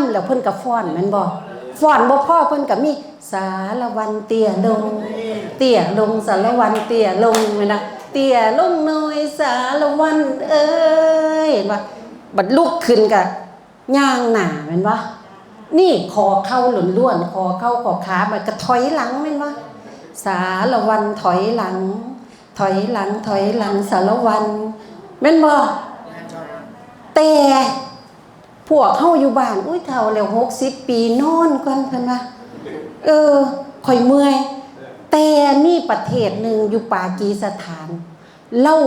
ำแล้วเพิ่นก็ฟ้อนแม่นบ่ฟ้อนบ่พ่อเพิ่นก็มีสารวันเตี้ยลง เตี้ยลงสารวันเตี้ยลงแม่นนะเตี้ยลงหน่อยสารวันเอ้ยเห็นบ่บัดลุกขึ้นก็ย่างหน้าแม่นบ่นี่คอเข้าหลุนล้วนคอเข้าคอขามันก็ถอยหลังแม่นบ่สารวันถอยหลัง ถอยหลังถอยหลังสารวันแม่นบ่แต่ พวกเฮาอยู่บ้าน อุ้ยเฒ่าแล้ว60ปีนอนก่อนเพิ่นว่าเออข่อยเมื่อย แต่มีประเทศหนึ่งอยู่ปากีสถาน เล่า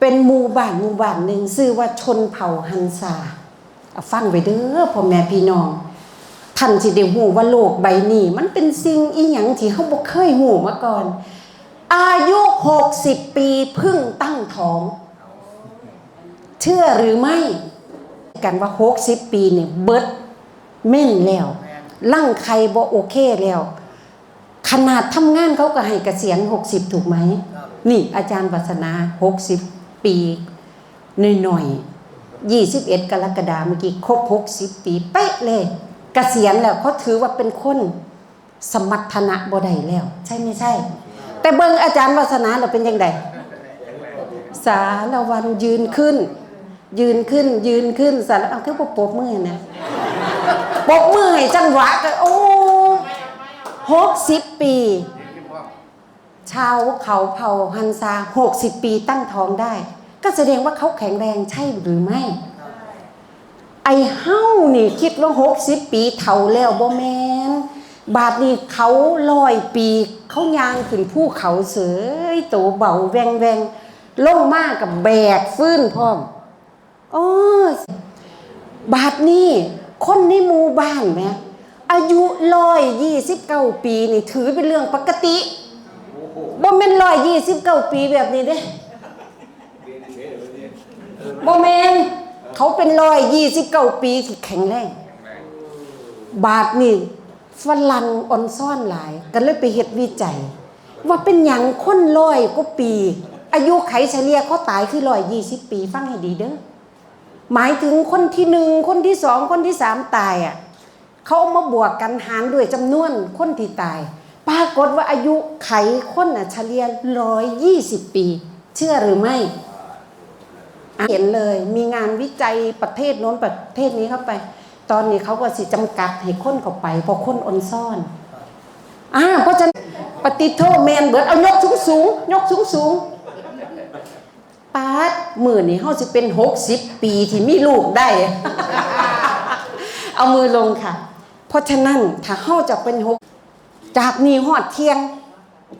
เป็นหมู่บ้านหมู่บ้านหนึ่งชื่อว่าชนเผ่าฮันซาฟังไว้เด้อพ่อแม่พี่น้องท่านสิได้ฮู้ว่าโลกใบนี้ มันเป็นสิ่งอีหยังที่เฮาบ่เคยฮู้มาก่อน อายุ60ปีเพิ่งตั้งท้อง เชื่อหรือไม่ กันว่า60ปีเนี่ยเบิดเม่นแล้วร่างใครบ่โอเคแล้ว ขนาดทำงานเขาก็ให้เกษียณ60ถูกไหม นี่อาจารย์วัฒนา60ปีหน่อยๆ21กรกฎาคมเมื่อกี้ครบ60ปีเป๊ะเลยเกษียณแล้วเขาถือว่าเป็นคนสมรรถนะบ่ได้แล้ว ใช่ไม่ใช่ แต่เบิ่งอาจารย์วัฒนาเราเป็นยังไงสารวันยืนขึ้น ยืนขึ้นยืนขึ้นสารเอาคือบ่ปบมือนะปบมือให้จังหวะก็โอ้หกสิบปี ชาวเขาเผ่าฮันซาหกสิบปีตั้งท้องได้ ก็แสดงว่าเขาแข็งแรงใช่หรือไม่ ไอเฮ้านี่คิดว่าหกสิบปีเท่าแล้วบ่แมนบาดนี้เขาลอยปีเขายางขึ้นภูเขาเสยโตเบาแวงแวงลงมากกับแบกฟื้นพร้อม โอ้ยบาดนี้คนในหมู่บ้านแหมอายุร้อยยี่สิบเก้าปีนี่ถือเป็นเรื่องปกติบ่แม่นร้อยยี่สิบเก้าปีแบบนี้เด้บ่แมนเขาเป็นร้อยยี่สิบเก้าปีที่แข็งแรง บาทนี่ฝรั่งอ่อนซ่อนหลายก็เลยไปเฮ็ดวิจัย ว่าเป็นหยังคนร้อยก็ปี อายุไขเฉลี่ยเขาตายคือร้อยยี่สิบปี ฟังให้ดีเด้อ หมายถึงคนที่หนึ่งคนที่สองคนที่สามตายอะเขาเอามาบวกกันหารด้วยจำนวนคนที่ตาย ปรากฏว่าอายุไขคนอะเฉลี่ยร้อยยี่สิบปี เชื่อหรือไม่ เห็นเลยมีงานวิจัยประเทศโน้นประเทศนี้เข้าไป ตอนนี้เขาก็สิจำกัดให้คนเข้าไปเพราะคนอนซ่อนอ่าเพราะฉะนั้นปฏิโทษแมนเบิดเอายกสูงสูงยกสูงสูง ปาดมือนี่เขาสิเป็นหกสิบปีที่มีลูกได้ เอามือลงค่ะ เพราะฉะนั้นถ้าเขาจะเป็นหกจากนี้หอดเที่ยง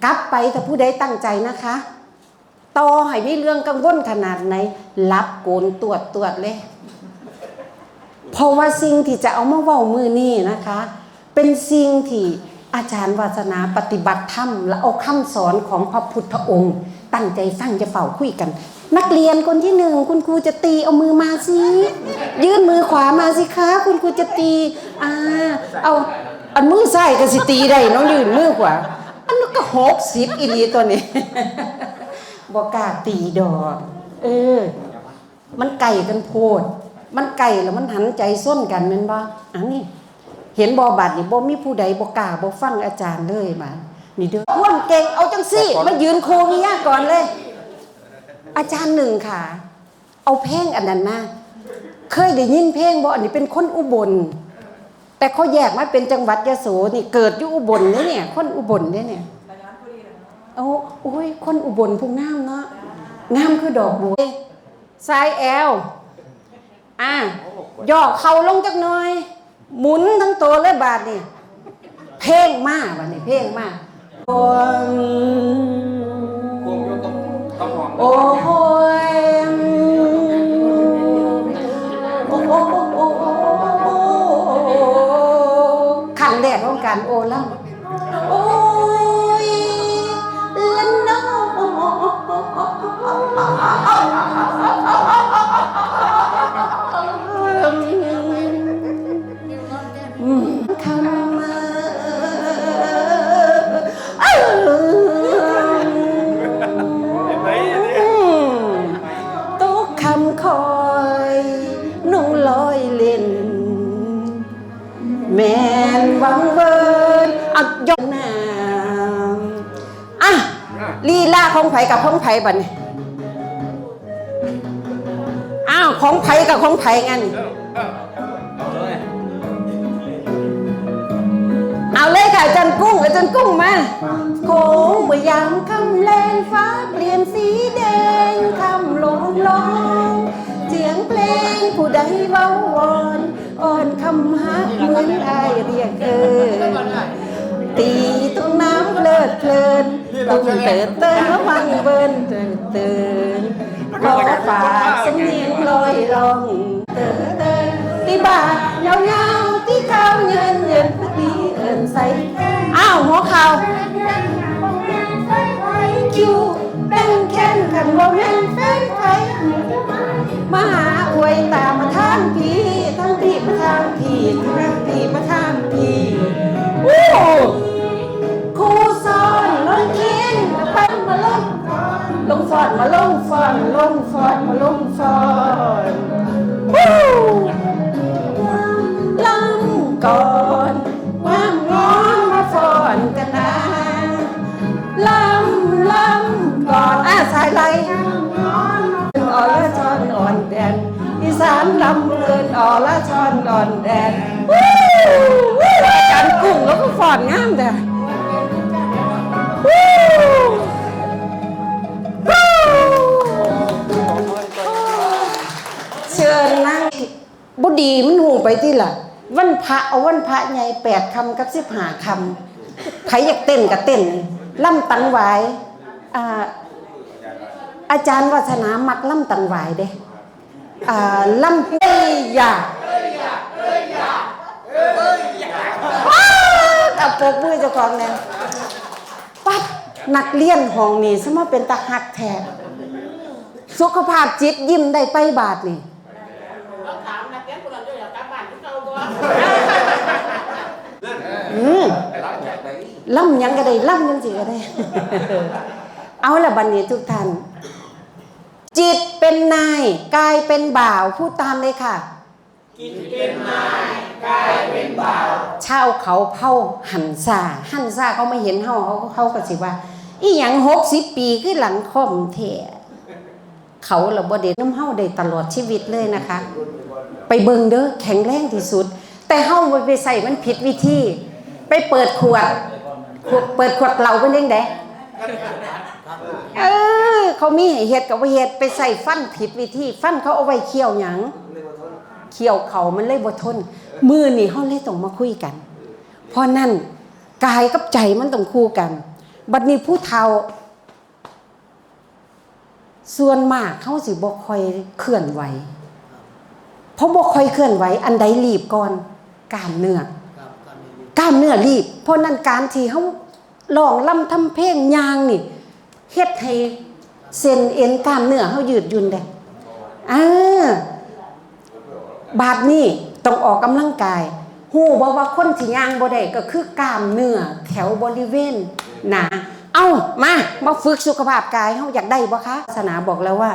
กลับไปถ้าผู้ใดตั้งใจนะคะต่อให้มีเรื่องกังวลขนาดไหนรับโกนตรวจตรวจเลย เพราะว่าสิ่งที่จะเอามาเว้ามือนี่นะคะ เป็นสิ่งที่อาจารย์วาสนาปฏิบัติธรรมและเอาคำสอนของพระพุทธองค์ ตั้งใจฟังจะเฝ้าคุยกัน นักเรียนคนที่หนึ่งคุณครูจะตีเอามือมาสิยื่นมือขวามาสิคะ คุณครูจะตีอ่าเอาอันมือซ้ายก็สิตีได้น้องยืนมือขวาอันนั้นก็หกสิบอีหลีตัวนี้บอกกล้าตีดอกเออ มันไก่กันโพด มันไก่แล้วมันหันใจส้นกันแม่นบ่อันนี้เห็นบ่บาดนี่บ่มีผู้ใดบ่กล้าบ่ฟังอาจารย์เลยมานี่เด้อม่วนเก่งเอาจังซี่มายืนโคงยากก่อนเลย อาจารย์หนึ่งค่ะ เอาเพลงอันนั้นมาเคยได้ยินเพลงบ่อันนี้เป็นคนอุบล แต่เขาแยกมาเป็นจังหวัดยะโสนี่เกิดอยู่อุบลเนี่ยเนี่ย คนอุบลเนี่ยเนี่ยโอ้โอ้ยคนอุบลผู้งามเนาะงามคือดอกบัวสายแอลอะย่อเข่าลงจักหน่อย หมุนทั้งตัวเลยบาทนี่ เพลงมาบัดนี้เพลงมากยก ต้องต้องหอมโอ้ยโอ้โอ้โอ้โอ้โอ้ขันแดดของการโอล่ำ ไผกับของไผบัดนี้อ้าวของไผกับของไผงั้นเอาเลยเอาเลยค่ะอาจันกุ้งอาจันกุ้งมาโค้งเมื่อยามคำแรงฟ้าเปลี่ยนสีแดงคำลงลองเสียงเพลงผู้ใดเว้าวอนอ่อนคำฮักเหมือนอายเรียกเอิญตีตุ้งน้ำเพลิดเพลิน ตุ้งเติร์เติร์วังเบิ้นเติร์เติร์ขอฝากสำเนียงลอยลองเติร์เติร์ตีบาเงาเงาตีข้าวเงินเงินตีเอินใส่อ้าวหัวเข่าคิวเป็นแค้นขันบ่แม่นแฟนไทยมาหาอวยตามาทางพี่ทั้งพี่มาทางพี่ทั้งพี่มาทางพี่โอ้ครูสอนล้นที เคียนมาลงลงฟอนมาลงฟอนลงฟอนมาลงฟอนวู้ลำก่อนว่างงอนมาฟอนกันนะลำลำก่อนอะสายไหลอ่อนละชอนอ่อนแดนอีสานลำเลินอ่อนละชอนอ่อนแดนวู้วู้การกุ้งแล้วก็ฟอนงามแต่ บุดีมันหูไปที่ล่ะ วันพระเอาวันพระใหญ่แปดคำกับสิบห้าคำใครอยากเต้นก็เต้นล่ำตังหวอ่าอาจารย์วัฒนามักล่ำตังหวเด้อ่าล่ำเอ้ยอยากว้าวกับปรบมือเจ้าของแนวปั๊บนักเรียนห้องนี่สมมาเป็นตาหักแท้สุขภาพจิตยิ้มได้ไปบาทนี่ ถามนักเรียนคนนั้นจะอยากกลับบ้านที่เก่าบ่ อืมรับจากไหนล่ำหยังก็ได้ล่ำยังสิก็ได้ เอาละบันนี้ทุกท่าน จิตเป็นนายกายเป็นบ่าวพูดตามเลยค่ะกินเป็นนายกลายเป็นบ่าวชาวเขาเผาหันซาหันซาเขาไม่เห็นเฮาเขาเขาก็สิว่า อีหยังหกสิบปีคือหลังคอมเทเขาเราบ่เด็ดน้ำเฮาได้ตลอดชีวิตเลยนะคะ ไปเบิงเด้อแข็งแรงที่สุด แต่เฮาบ่ไปใส่มันผิดวิธี ไปเปิดขวดขวด เปิดขวดเหล้าเป็นยังไงเออ เขามีให้เฮ็ดกับว่าเฮ็ดไปใส่ฟันผิดวิธี ฟันเขาเอาไว้เคี่ยวหยังเคี่ยวเขามันเลยบ่ทนมือนี่เฮาเลยต้องมาคุยกัน เพราะนั่นกายกับใจมันต้องคู่กัน บัดนี้ผู้เฒ่า ส่วนมากเขาสิบ่ค่อยเคลื่อนไหวเพราะบ่ค่อยเคลื่อนไหว อันใดรีบก่อนกามเนื้อ กล้ามเนื้อรีบ เพราะนั้นการที่เขาลองล่ำทำเพลงยางนี่เฮ็ดให้เส้นเอ็นกล้ามเนื้อเขายืดยุ่นได้อ่าบาดนี้ต้องออกกำลังกายหูบ่ว่าคนที่ย่างบ่ได้ก็คือกล้ามเนื้อแถวบริเวณหนาเอ้ามามาฝึกสุขภาพกายเฮาอยากได้บ่คะศาสนาบอกแล้วว่า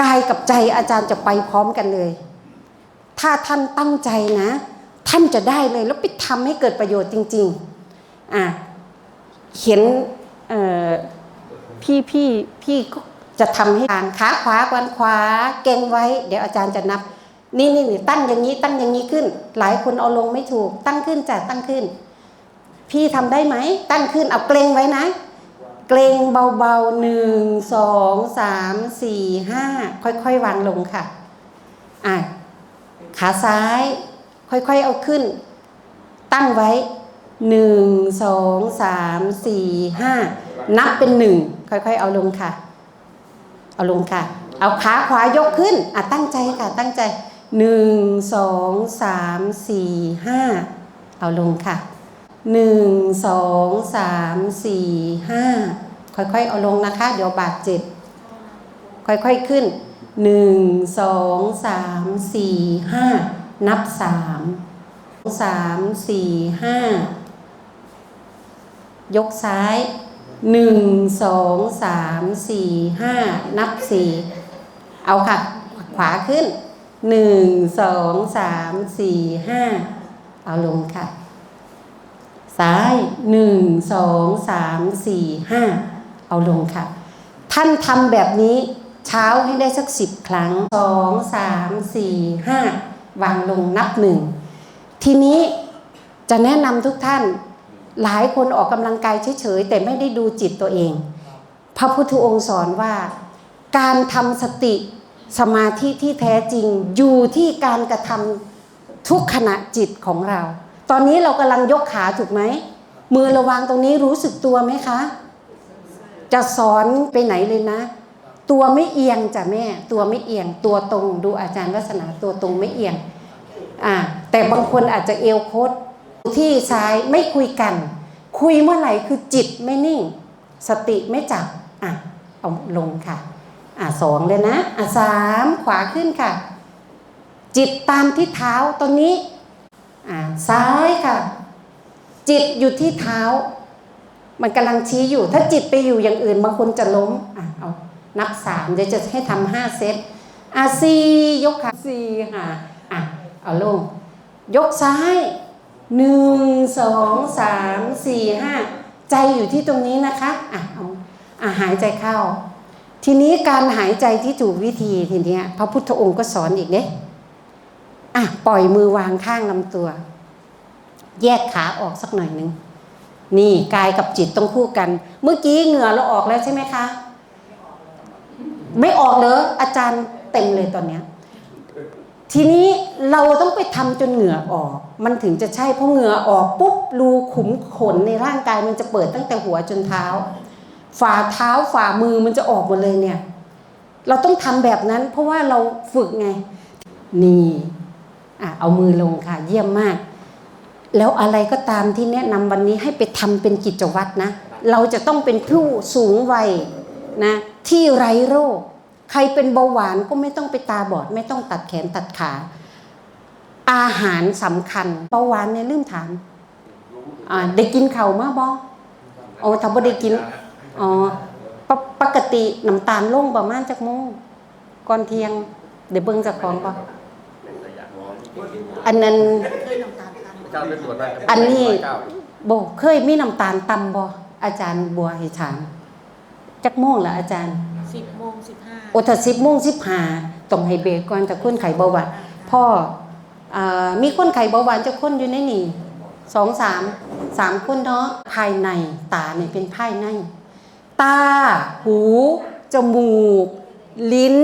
กายกับใจอาจารย์จะไปพร้อมกันเลย ถ้าท่านตั้งใจนะ ท่านจะได้เลยแล้วไปทำให้เกิดประโยชน์จริง ๆอะเขียนพี่พี่พี่ก็จะทำให้ทางขาขวากันขวาเก่งไว้ เดี๋ยวอาจารย์จะนับ นี่นี่นี่ตั้งอย่างนี้ตั้งอย่างนี้ขึ้น หลายคนเอาลงไม่ถูก ตั้งขึ้นจ้ะตั้งขึ้น พี่ทำได้ไหมตั้งขึ้นเอาเกรงไว้นะ เกรงเบาๆหนึ่งสองสามสี่ห้าค่อยๆวางลงค่ะอะขาซ้าย ค่อยๆเอาขึ้น ตั้งไว้หนึ่งสองสามสี่ห้านับเป็นหนึ่งค่อยๆ เอาลงค่ะ เอาลงค่ะ เอาขาขวายกขึ้นอะตั้งใจค่ะตั้งใจหนึ่งสองสามสี่ห้าเอาลงค่ะหนึ่งสองสามสี่ห้าค่อยๆ เอาลงนะคะ เดี๋ยวบาดเจ็บ ค่อยๆขึ้นหนึ่งสองสามสี่ห้า นับสามสามสี่ห้ายกซ้ายหนึ่งสองสามสี่ห้านับสี่เอาค่ะ ขวาขึ้นหนึ่งสองสามสี่ห้าเอาลงค่ะ ซ้ายหนึ่งสองสามสี่ห้าเอาลงค่ะ ท่านทำแบบนี้เช้าให้ได้สักสิบครั้งสองสามสี่ห้า วางลงนับหนึ่ง ทีนี้จะแนะนำทุกท่านหลายคนออกกำลังกายเฉยๆ แต่ไม่ได้ดูจิตตัวเอง พระพุทธองค์สอนว่า การทำสติสมาธิที่แท้จริงอยู่ที่การกระทำทุกขณะจิตของเรา ตอนนี้เรากำลังยกขาถูกไหมมือระวางตรงนี้รู้สึกตัวไหมคะ จะสอนไปไหนเลยนะ ตัวไม่เอียงจ้ะแม่ ตัวไม่เอียง ตัวตรง ดูอาจารย์วัฒนาตัวตรงไม่เอียงอ่าแต่บางคนอาจจะเอวโคดที่ซ้ายไม่คุยกัน คุยเมื่อไหร่คือจิตไม่นิ่ง สติไม่จับอะเอาลงค่ะอะสองเลยนะอะสามขวาขึ้นค่ะ จิตตามที่เท้าตอนนี้อะซ้ายค่ะ จิตอยู่ที่เท้า มันกำลังชี้อยู่ ถ้าจิตไปอยู่อย่างอื่นบางคนจะล้มอะเอา นับสามเดี๋ยวจะให้ทำห้าเซตอะสี่ยกขาสี่ค่ะอะเอาลง ยกซ้ายหนึ่งสองสามสี่ห้าใจอยู่ที่ตรงนี้นะคะอะเอาอะหายใจเข้า ทีนี้การหายใจที่ถูกวิธีทีเนี้ยพระพุทธองค์ก็สอนอีกเนี่ยอะปล่อยมือวางข้างลำตัว แยกขาออกสักหน่อยหนึ่งนี่กายกับจิตต้องคู่กัน เมื่อกี้เหงื่อเราออกแล้วใช่ไหมคะ ไม่ออกเลยอาจารย์เต็มเลยตอนเนี้ยทีนี้เราต้องไปทำจนเหงื่อออก มันถึงจะใช่เพราะเหงื่อออกปุ๊บรูขุมขนในร่างกายมันจะเปิดตั้งแต่หัวจนเท้า ฝ่าเท้าฝ่ามือมันจะออกหมดเลยเนี่ย เราต้องทำแบบนั้น เพราะว่าเราฝึกไง นี่อะเอามือลงค่ะ เยี่ยมมาก แล้วอะไรก็ตามที่แนะนำวันนี้ให้ไปทำเป็นกิจวัตรนะ เราจะต้องเป็นผู้สูงวัย นะที่ไร้โรค ใครเป็นเบาหวานก็ไม่ต้องไปตาบอด ไม่ต้องตัดแขนตัดขา อาหารสำคัญเบาหวานเนี่ยลืมถามอ่าได้กินเข่าวมาบอโอ้ถ้าบ่ได้กินอ๋อปกปกติน้ำตาลลงประมาณจักโมงก่อนเที่ยงเดี๋ยวเบิ่งจากของก่อนอันนั้นเจ้าเป็นตรวจได้อันนี้เก้าโบเคยมีน้ำตาลต่ำบ่อาจารย์บัวให้ถาม จักโมงละอาจารย์สิบโมงสิบห้าโอถ้าสิบโมงสิบห้าต้องให้เบรกก่อนแต่คนไข้เบาหวานพ่ออ่ามีคนไข้เบาหวานจะคนอยู่ในนี่สองสามสามคนเนาะภายในตาเนี่ยเป็นภายใน ตา หู จมูก ลิ้น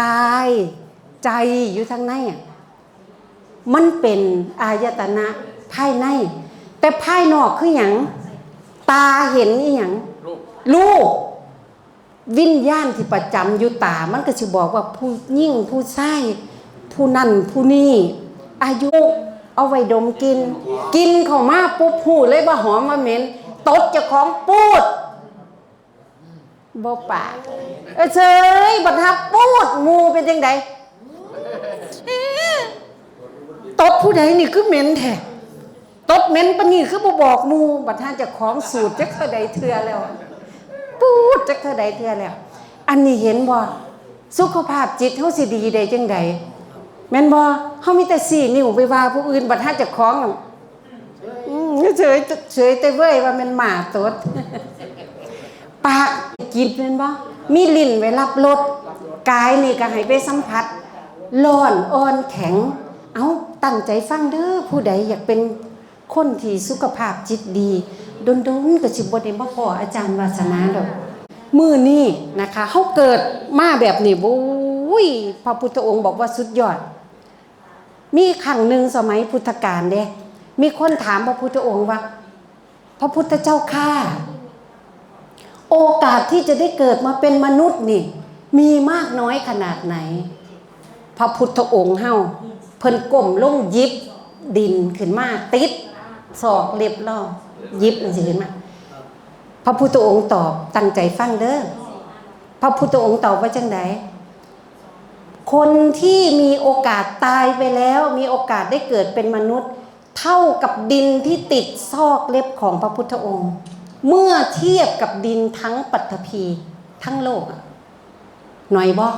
กาย ใจอยู่ทางในอะมันเป็นอายตนะภายใน แต่ภายนอกคืออย่างตาเห็นอีหยัง ลูก วิญญาณที่ประจำอยู่ตา มันก็จะบอกว่าผู้ยิ่งผู้ใส่ผู้นั่นผู้นี่อายุเอาไว้ดมกิน กินเข้ามาปุ๊บหูเลยว่าหอมมาเหม็นตดจะของปูดบ่ปากเออเฉยบัดทับปูดมูเป็นจังไดตดผู้ใดนี่คือเหม็นแท้ตดเหม็นปานนี้คือบ่บอกมูบัดท่านจะของสูตรจักเท่าใดเทือแล้ว ปูดจักเท่าใดเทื่อแล้ว อันนี้เห็นบ่สุขภาพจิตเฮาสิดีได้จังไดแม่นบ่เฮามีแต่สี่นิ้วไปว่าผู้อื่นบัดหาเจ้าของอืมเฉยเฉยแต่เว้ยว่ามันหมาตดปากกินแม่นบ่มีลิ้นไว้รับรสกายนี่ก็ให้ไปสัมผัสร้อนอ่อนแข็ง เอาตั้งใจฟังเด้อผู้ใดอยากเป็น คนที่สุขภาพจิตดีดนๆก็สิบ่ได้มาพออาจารย์วาสนาดอกมือนี่นะคะเขาเกิดมาแบบนี้โอ้ยพระพุทธองค์บอกว่าสุดยอด มีครั้งหนึ่งสมัยพุทธกาลเด้มีคนถามพระพุทธองค์ว่า พระพุทธเจ้าข้าโอกาสที่จะได้เกิดมาเป็นมนุษย์นี่ มีมากน้อยขนาดไหน พระพุทธองค์เฮาเพิ่นก้มลงยิบดินขึ้นมาติด ศอกเล็บล่อยิบมันสิขึ้นมาพระพุทธองค์ตอบตั้งใจฟังเด้อพระพุทธองค์ตอบว่าจังไดคนที่มีโอกาสตายไปแล้ว มีโอกาสได้เกิดเป็นมนุษย์ เท่ากับดินที่ติดซอกเล็บของพระพุทธองค์ เมื่อเทียบกับดินทั้งปัตภีทั้งโลกหน่อยบ่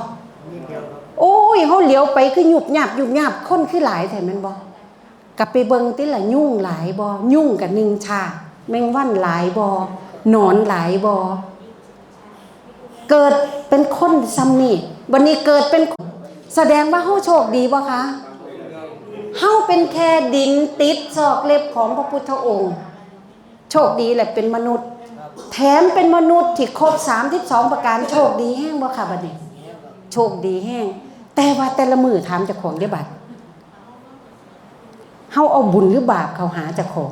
โอ้ยเขาเหลียวไปคือหยุบหยาบหยุบหยาบคนคือหลายแถมแมันบ่ กับไปเบิงติละยุ่งหลายบอยุ่งกับหนึ่งชาแมงวันหลายบอหนอนหลายบอเกิดเป็นคนซ้ำนี่วันนี้เกิดเป็นแสดงว่าเฮาโชคดีบ่คะเฮาเป็นแค่ดินติดซอกเล็บของพระพุทธองค์ โชคดีแหละเป็นมนุษย์ แถมเป็นมนุษย์ที่ครบ32 ประการโชคดีแห้งบ่ค่ะบัดนี้ โชคดีแห้งแต่ว่าแต่ละมือถามจ้าของได้บัด เฮาเอาบุญหรือบาปเขาหาจ้าของ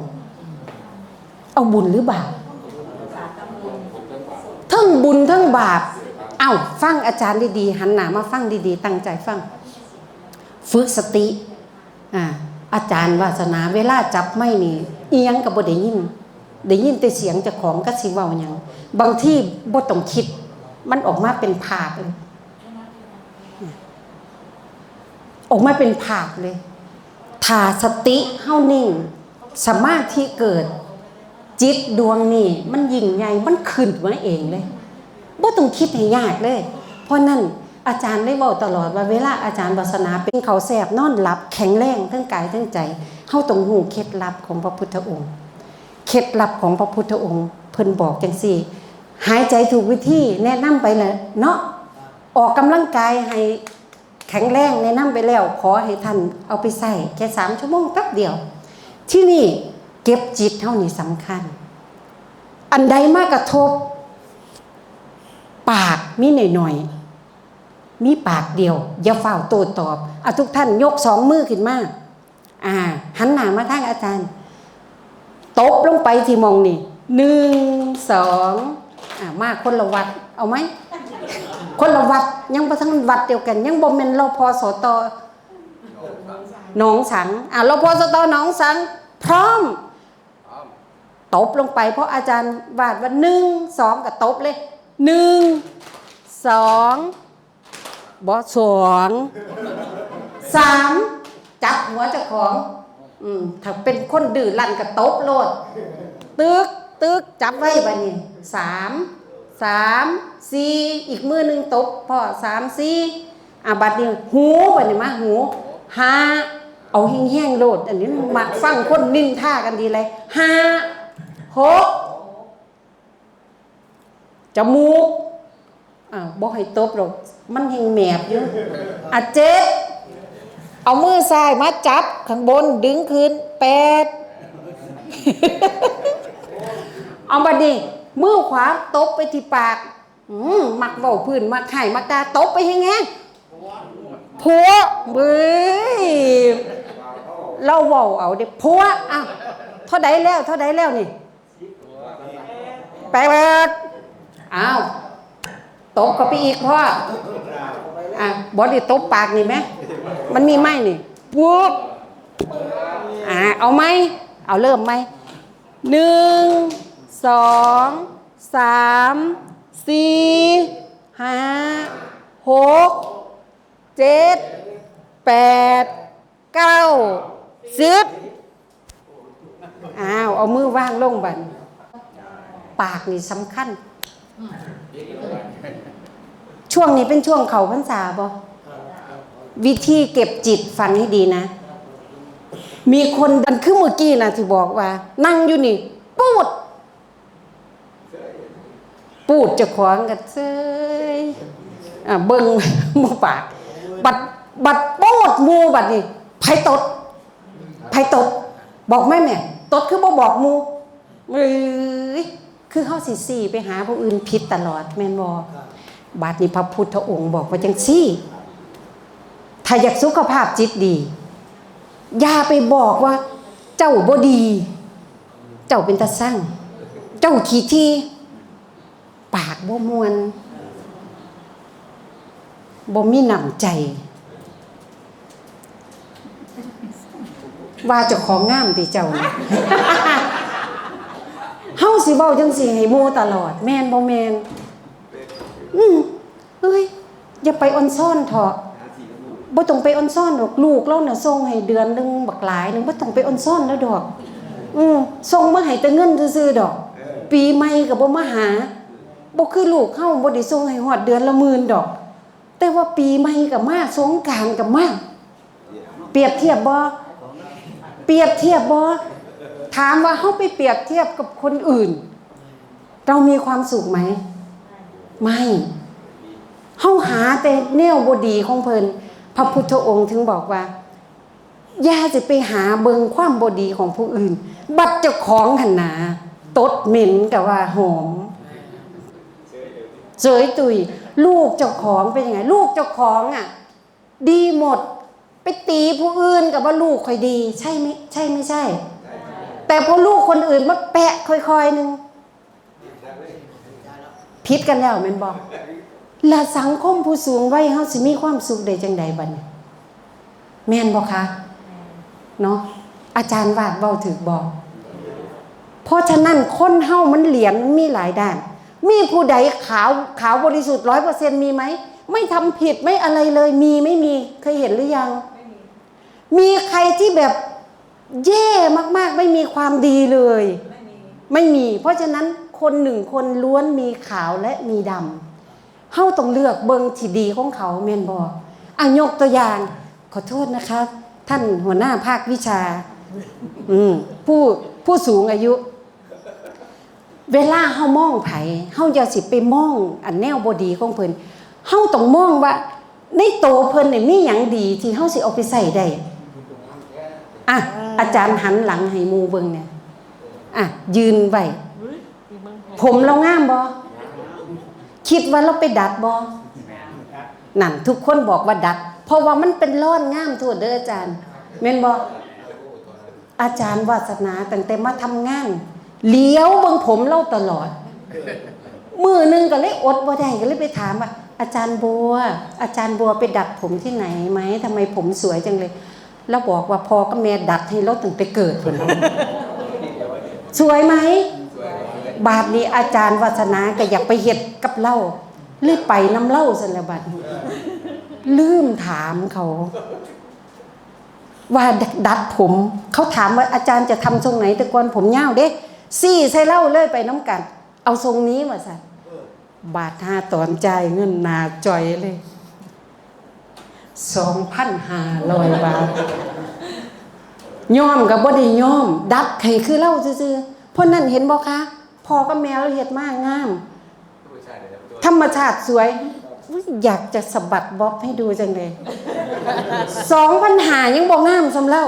เอาบุญหรือบาปทั้งบุญทั้งบาป เอ้าฟังอาจารย์ดีๆหันหน้ามาฟังดีๆ ตั้งใจฟัง ฝึกสติอ่าอาจารย์วาสนาเวลาจับไม่นี่เอียงกับบ่ได้ยินได้ยินแต่เสียงจ้าของก็สิเว้าหยังบางที่บ่ต้องคิด มันออกมาเป็นภาพเลยออกมาเป็นภาพเลย ถ้าสติเฮานิ่ง สมาธิเกิด จิตดวงนี่มันยิ่งใหญ่มันขึ้นมาเองเลยบ่ต้องคิดให้ยากเลย เพราะนั้นอาจารย์ได้บอกตลอดว่าเวลาอาจารย์บาสนาเป็นเขาแสบนอนหลับ แข็งแรงทั้งกายทั้งใจเฮาต้องหูเคล็ดลับของพระพุทธองค์ เคล็ดลับของพระพุทธองค์ เพิ่นบอกจังซี่ หายใจถูกวิธีแนะนำไปเลยเนาะออกกำลังกายให้ แข็งแรงแนะนำไปแล้วขอให้ท่านเอาไปใส่แค่สามชั่วโมงแป๊บเดียว ที่นี่เก็บจิตเท่านี้สำคัญ อันใดมากกระทบ ปากมีหน่อยๆมีปากเดียว อย่าเฝ้าโตตอบเอะทุกท่านยกสองมือขึ้นมาอ่า หันหน้ามาทางอาจารย์ตบลงไปที่มองนี่หนึ่งสองอ่ามาคนละวัดเอาไหม คนละวัดยังบ่ทั้งวัดเดียวกัน ยังบ่แม่นรพสตหนองสังอะรพสตหนองสัง พร้อมตบลงไป เพราะอาจารย์วาดว่าหนึ่งสองกับตบเลยหนึ่งสองบอสองสามจับหัวเจ้าของอืมถ้าเป็นคนดื้อลั่นกับตบโลด ตึกตึกจับไว้บัดนี้สาม สามสี่อีกมือหนึ่งตบพ่อสามสี่อะบัดนี้หูบัดนี้มาหูห้าเอาแห้งๆโลด อันนี้มักฟังคนนิ่งท่ากันดีเลยห้าหกจมูกอ้าวบ่ให้ตบหรอกมันแห้งแหมบอยู่อะเจ็ดเอามือซ้ายมาจับข้างบนดึงขึ้นแปดเอาบัดนี้ มือขวาตบไปที่ปากอืมมักเบาพื้นมักไข่มักตาตบไปให้แงผัวเบ้ยเราเว้าเอาเด็กผัวอะเท่าใดแล้วเท่าใดแล้วนี่แปดอ้าวตบเข้าไปอีกพ่ออะบอดี้ตบปากนี่ไหมมันมีไหมนี่ปุ๊บอ่าเอาไหมเอาเริ่มไหมหนึ่ง สองสามสี่ห้าหกเจ็ดแปดเก้าสิบอ้าว เอามือว่างลงบัน ปากนี่สำคัญ ช่วงนี้เป็นช่วงเขาพรรษาบ่วิธีเก็บจิตฟังให้ดีนะ มีคนดันขึ้นเมื่อกี้นะที่บอกว่า นั่งอยู่นี่ ปูด ปูดจะขวางกันเซยอะเบิ้งหมูปาก บัดบัดโปดมูบัดนี่ไผตดไผตด บอกแม่แม่ตดคือบ่บอกมูเอ้ยคือเข้าสิสี่ไปหาผู้อื่นผิดตลอดแม่นบอบาดนี้พระพุทธองค์บอกว่าจังซี่ ถ้าอยากสุขภาพจิตดี อย่าไปบอกว่า เจ้าบ่ดี เจ้าเป็นตาสั่งเจ้าขี้ที่ ปากบ่มวนบ่มีหนำใจ ว่าจ้าของงามติเจ้าเฮาสิเว้าจังสิให้หมู่ตลอด แม่นบ่แม่นอืมเอ้ย อย่าไปออนซ่อนเถอะบ่ต้องไปออนซ่อนดอกลูกเราน่ะส่งให้เดือนหนึงบักหลายหนึงบ่ต้องไปออนซ่อนแล้วดอก อืมส่งมาให้แต่เงินซื่อๆดอก ปีใหม่ก็บ่มาหา บ่คือลูกเฮาบ่ได้ส่งให้ฮอดเดือนละหมื่นดอก แต่ว่าปีใหม่ก็มาสงกานต์ก็มาเปรียบเทียบบ่ปีปรียบเทียบบ่ถามว่าเฮาไปเปรียบเทียบกับคนอื่น เรามีความสุขไหม ไม่เฮาหาแต่แนวบดีของเพิ่นพระพุทธองค์ถึงบอกว่าอย่าจะไปหาเบิงความบดีของผู้อื่น บัดเจ้าของหันนาตดเหม็นกับว่าหอม เจยตุย ลูกเจ้าของเป็นยังไง ลูกเจ้าของอะ ดีหมด ไปตีผู้อื่นกับว่าลูกค่อยดี ใช่ไหมใช่ไม่ใช่ แต่พอลูกคนอื่นมาแปะค่อยๆหนึ่งพิษกันแล้วแม่นบอกและสังคมผู้สูงวัยเฮาสิมีความสุขได้จังใดบัดนี้แม่นบ่คะเนาะอาจารย์วาดเบาถือบอกเพราะฉะนั้นคนเฮามันเหลียมมันมีหลายด้าน มีผู้ใดขาวขาวบริสุทธิ์ร้อยเปอร์เซ็นมีไหม ไม่ทำผิดไม่อะไรเลยมีไม่มีเคยเห็นหรือยัง มีใครที่แบบแย่มากๆ ไม่มีความดีเลย ไม่มี เพราะฉะนั้นคนหนึ่งคนล้วนมีขาวและมีดำเฮ้าต้องเลือกเบิงที่ดีของเขาเมนบออะยกตัวอย่าง ขอโทษนะคะท่านหัวหน้าภาควิชา อืมผู้ผู้สูงอายุ เวลาเฮามองไผเฮาอย่าสิไปมองอันแนวบ่ดีของเพิ่นเฮาต้องมองว่าในโตเพิ่นนี่มีหยังดีที่เฮาสิเอาไปใส่ได้อะอาจารย์หันหลังให้หมู่เบิ่งเนี่ยอะยืนไว้ผมเรางามบ่คิดว่าเราไปดัดบ่นั่นทุกคนบอกว่าดัด เพราะว่ามันเป็นร่อนงามทั่วเด้ออาจารย์แม่นบ่อาจารย์วาสนาตั้งแต่มาทำงาน เลี้ยวเบิ่งผมเล่าตลอด มือหนึงก็เลยอดบ่ได้ก็เลยไปถามว่าอาจารย์บัว อาจารย์บัวไปดัดผมที่ไหนไหมทำไมผมสวยจังเลย แล้วบอกว่าพอก็แม่ดัดให้เราตั้งแต่เกิดพุ่นสวยไหม บาทนี้อาจารย์วาสนาก็อยากไปเฮ็ดกับเล่าเลยไปน้ำเล่าสันละบัดนี้ลืมถามเขา ว่าดัดผม เขาถามว่าอาจารย์จะทำทรงไหนแต่ก่อนผมยาวเด้ ซี่ใส่เล่าเลยไปน้ำกัน เอาทรงนี้มาสั่บาทห้าตอนใจเงินนาจอยเลยสองพันห้าร้อยบาทย่อมกับบ่ได้ย่อม ดัดไข่คือเล่าซื่อๆเพราะนั่นเห็นบ่คะพอก็แมวเห็ดมากงาม ธรรมชาติสวย อยากจะสะบัดบ๊อบให้ดูจังเลยสองปัญหายังบอกงามสำเล่า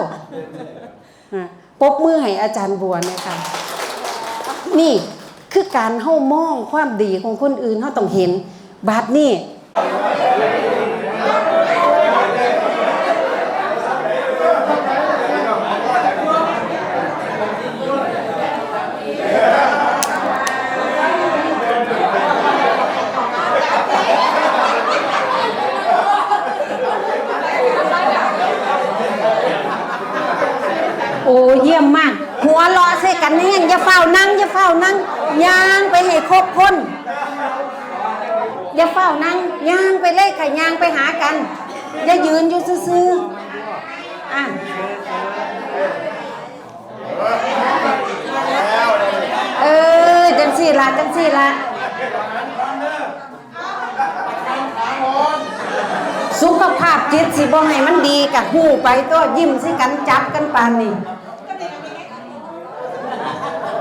ปบมือให้อาจารย์บัวนี่ยค่ะ นี่คือการเฮ้ามองความดีของคนอื่นเฮ้าต้องเห็นบาดนี่โอ้เยี่ยมมาก หัวราะใส่กันแห้งอย่าเฝ้านั่ง นั่งย่างไปให้ครบคนอย่าเฝ้านั่งย่างไปเลยค่ะย่างไปหากัน อย่ายืนอยู่ซื่อๆอะเออจังสี่ละจังสี่ละสุขภาพจิตสิบ่ให้มันดีกะหูไปก็ยิ้มสิกันจับกันปานนี่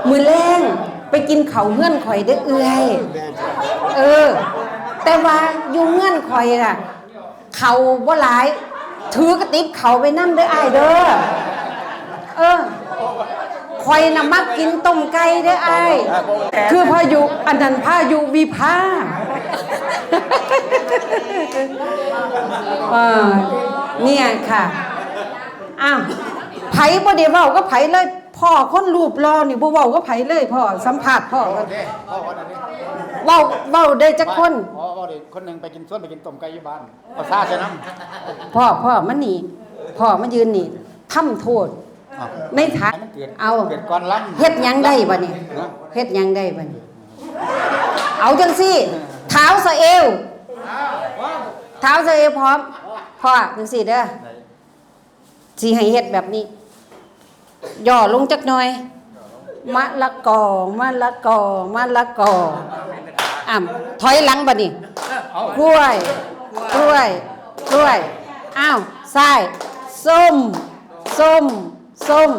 มือแรง ไปกินเขาเงื่อนข่อยได้เอื้อยเออ แต่ว่าอยู่เงื่อนข่อยน่ะ เขาบ่หลาย ถือกระติบเขาไปนั่มเด้ออายเด้อเออข่อยน่ะมักกินต้มไก่เด้ออายคือพายุอันนั้นพายุวิภาเออเนี่ยค่ะอ้าวไผบ่ได้เว้าก็ไผเลย พ่อคนรูปรอนี่บ่เว้าก็ไผเลยพ่อสัมภาษณ์พ่อกันพ่อคนนั้นนี่เว้าเว้าได้จักคนพ่อพ่อเด็กคนหนึ่งไปกินส้วนไปกินต้มไก่อยู่บ้านเอาซาใช่น้ำพ่อพ่อมันนี่พ่อมายืนนี่ทำโทษอ้าวในฐานมันเกิดเอาเกิดก่อนล้ำเฮ็ดหยังได้บัดนี้นะเฮ็ดหยังได้บัดนี้เอาจังซี่เท้าสะเอวเท้าสะเอวพร้อมพ่อจังซี่เด้อสิให้เฮ็ดแบบนี้ ย่อลงจักหน่อยมะละกอมะละกอมะละกออ่ำถอยหลังบัดนี้กล้วยกล้วยกล้วยอ้าวซ้ายส้ม ส้ม ส้ม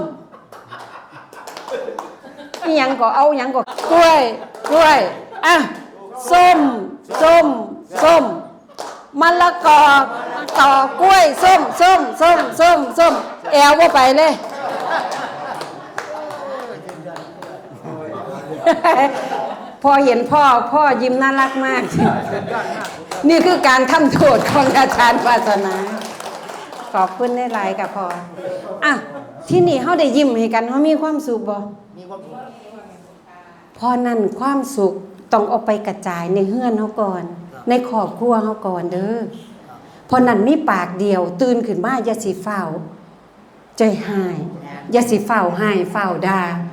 อีหยังก็เอาหยังก็กล้วยกล้วยอะส้ม ส้ม ส้มมะละกอต่อกล้วย ส้ม ส้ม ส้ม ส้ม ส้ม แอวว่าไปเลย พอเห็นพ่อพ่อยิ้มน่ารักมาก นี่คือการทำโทษของอาจารย์วาสนา ขอบคุณในไลน์กับพออะที่นี่เขาได้ยิ้มให้กันเขามีความสุขบ่มีความสุขพอนั่นความสุขต้องเอาไปกระจายในเฮือนเขาก่อน ในครอบครัวเขาก่อนเด้อพอนั่นมีปากเดียว ตื่นขึ้นมาอย่าสิเฝ้า ใจหายอย่าสิเฝ้าหายเฝ้าด่าก่อน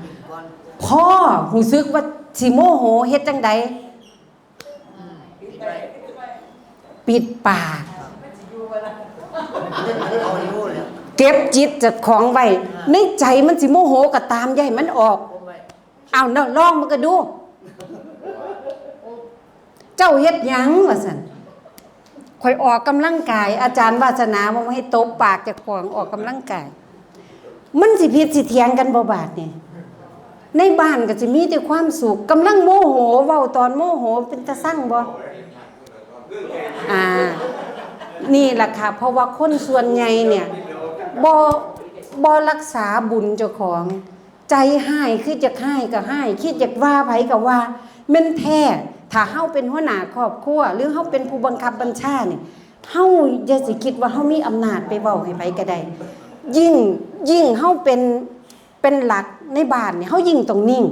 พ่อหูซึกว่าสิโมโหเฮ็ดจังใดปิดปาก เอาอยู่แล้วเก็บจิตจากของไว้ในใจมันสิโมโหก็ตามอย่าให้มันออก ผมไว้เอาเนาะลองมันก็ดู เจ้าเฮ็ดหยังว่าซั่นข่อยออกกำลังกาย อาจารย์วาสนาว่าให้ตบปากจากของออกกำลังกาย มันสิผิดสิเถียงกันบ่บาดนี่ ในบ้านก็สิมีแต่ความสุขกำลังโมโหเว้าตอนโมโหเป็นตาสั่งบ่อ่า นี่แหละค่ะ เพราะว่าคนส่วนใหญ่เนี่ยบ่บ่รักษาบุญเจ้าของ ใจหายคือจะหายก็หายคิดอยากว่าไผก็ว่าแม่นแท้ถ้าเฮาเป็นหัวหน้าครอบครัวหรือเฮาเป็นผู้บังคับบัญชาเนี่ยเฮาอย่าสิคิดว่าเฮามีอำนาจไปเว้าให้ไผก็ได้ ยิ่งยิ่งเฮาเป็นเป็นหลัก ในบ้านเนี่ยเฮายิ่งต้องนิ่ง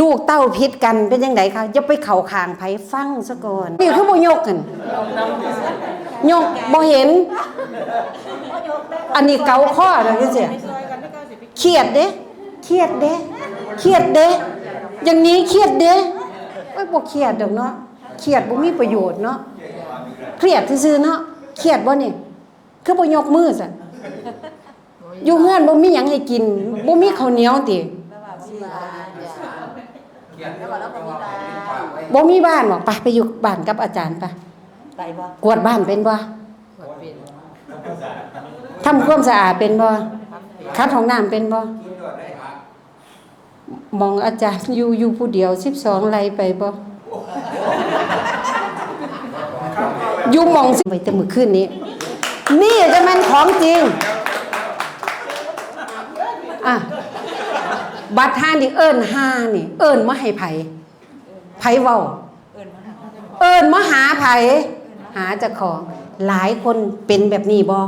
ลูกเต้าพิษกันเป็นยังไงคะอย่าไปเข่าคางไผฟังซะก่อนนี่คือบ่ยกกันยกบ่เห็น อันนี้เกาข้อเด้อเสียเครียดเด้เครียดเด้เครียดเด้อย่างนี้เครียดเด้โอ้ยบ่เครียดดอกเนาะเครียดบ่มีประโยชน์เนาะเครียดซื่อๆเนาะเครียดบ่นี่คือบ่ยกมือซะ อยู่เฮือนบ่มีหยังให้กินบ่มีข้าวเหนียวติบ่มีบ้านบอกไปไปอยู่บ้านกับอาจารย์ไปไปบ่กวาดบ้านเป็นบ่ทำความสะอาดเป็นบ่คัดห้องน้ำเป็นบ่มองอาจารย์อยู่อยู่ผู้เดียว12ไร่ไปบ่อยู่หมองสิไปแต่มื้อคืนนี้ นี่จะแม่นของจริง อะบัตรห้านี่ เอิ้นห้านี่เอิ้นมาให้ไผไผเว้าเอิญมาหาไผหาเจ้าของ หลายคนเป็นแบบนี้บอ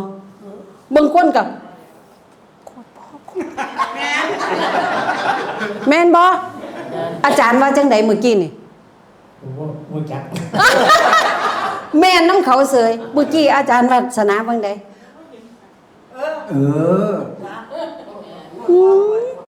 บางคนกับแม่นบออาจารย์ว่าจังใดเมื่อกี้นี่ผมว่ามูจักแม่นน้ำเขาเสยเมื่อกี้อาจารย์วัฒนาบางใดเออ 嗯。